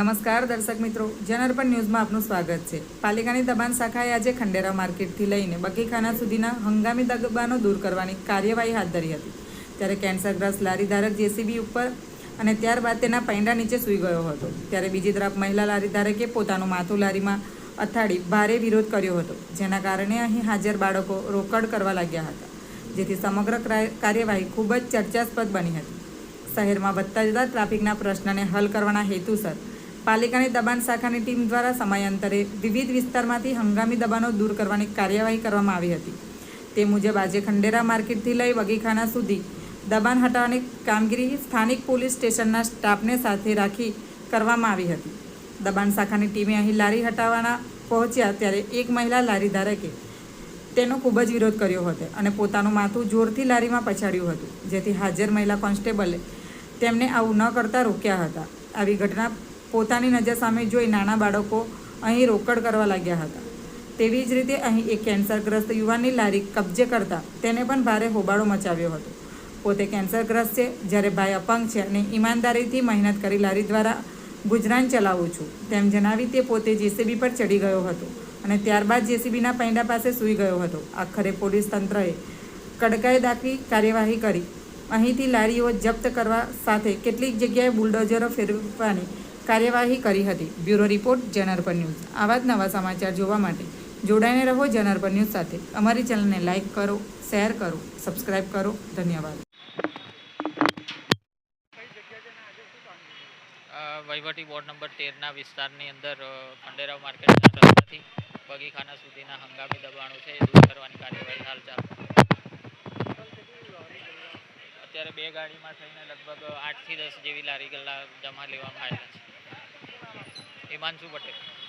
નમસ્કાર દર્શક મિત્રો જનઅર્પણ ન્યૂઝમાં આપનું સ્વાગત છે. પાલિકાની દબાણ શાખાએ આજે ખંડેરા માર્કેટથી લઈને બગીખાના સુધીના હંગામી દબાણો દૂર કરવાની કાર્યવાહી હાથ ધરી હતી. ત્યારે કેન્સરગ્રસ્ત લારીધારક જેસીબી ઉપર અને ત્યારબાદ તેના પૈંડા નીચે સૂઈ ગયો હતો. ત્યારે બીજી તરફ મહિલા લારીધારકે પોતાનું માથું લારીમાં અથાડી ભારે વિરોધ કર્યો હતો, જેના કારણે અહીં હાજર બાળકો રોકડ કરવા લાગ્યા હતા, જેથી સમગ્ર કાર્યવાહી ખૂબ જ ચર્ચાસ્પદ બની હતી. શહેરમાં વધતા જતા ટ્રાફિકના પ્રશ્નને હલ કરવાના હેતુસર પાલિકાની દબાણ શાખાની ટીમ દ્વારા સમયાંતરે વિવિધ વિસ્તારમાંથી હંગામી દબાણો દૂર કરવાની કાર્યવાહી કરવામાં આવી હતી. તે મુજબ આજે ખંડેરા માર્કેટથી લઈ વગીખાના સુધી દબાણ હટાવવાની કામગીરી સ્થાનિક પોલીસ સ્ટેશનના સ્ટાફને સાથે રાખી કરવામાં આવી હતી. દબાણ શાખાની ટીમે અહીં લારી હટાવવાના પહોંચ્યા ત્યારે એક મહિલા લારી ધારકે તેનો ખૂબ જ વિરોધ કર્યો હતો અને પોતાનું માથું જોરથી લારીમાં પછાડ્યું હતું, જેથી હાજર મહિલા કોન્સ્ટેબલે તેમને આવું ન કરતા રોક્યા હતા. આવી ઘટના પોતાની નજર સામે જોઈ નાના બાળકો અહીં રોકડ કરવા લાગ્યા હતા. તેવી જ રીતે અહીં એક કેન્સરગ્રસ્ત યુવાનની લારી કબજે કરતા તેને પણ ભારે હોબાળો મચાવ્યો હતો. પોતે કેન્સરગ્રસ્ત છે, જ્યારે ભાઈ અપંગ છે અને ઈમાનદારીથી મહેનત કરી લારી દ્વારા ગુજરાન ચલાવું છું, તેમ જણાવી તે પોતે જેસીબી પર ચડી ગયો હતો અને ત્યારબાદ જેસીબીના પૈંડા પાસે સૂઈ ગયો હતો. આખરે પોલીસ તંત્રએ કડકાઈ દાખવી કાર્યવાહી કરી. અહીંથી લારીઓ જપ્ત કરવા સાથે કેટલીક જગ્યાએ બુલડોઝરો ફેરવવાની કાર્યવાહી કરી હતી. બ્યુરો રિપોર્ટ જનરપર ન્યૂઝ. આવા જ નવા સમાચાર જોવા માટે જોડાઈને રહો જનરપર ન્યૂઝ સાથે. અમારી ચેનલને લાઇક કરો, શેર કરો, સબસ્ક્રાઇબ કરો. ધન્યવાદ. વહીવટી વોર્ડ નંબર તેરના વિસ્તારની અંદર ખંડેરાવ માર્કેટના રસ્તાથી બગીખાના સુધીના હંગામી દબાણો છે, એ દૂર કરવાની કાર્યવાહી હાલ ચાલુ અત્યારે બે ગાડીમાં થઈને લગભગ આઠથી દસ જેવી લારી ગલ્લા જમા લેવામાં આવેલા છે. હિમાંશુ પટેલ.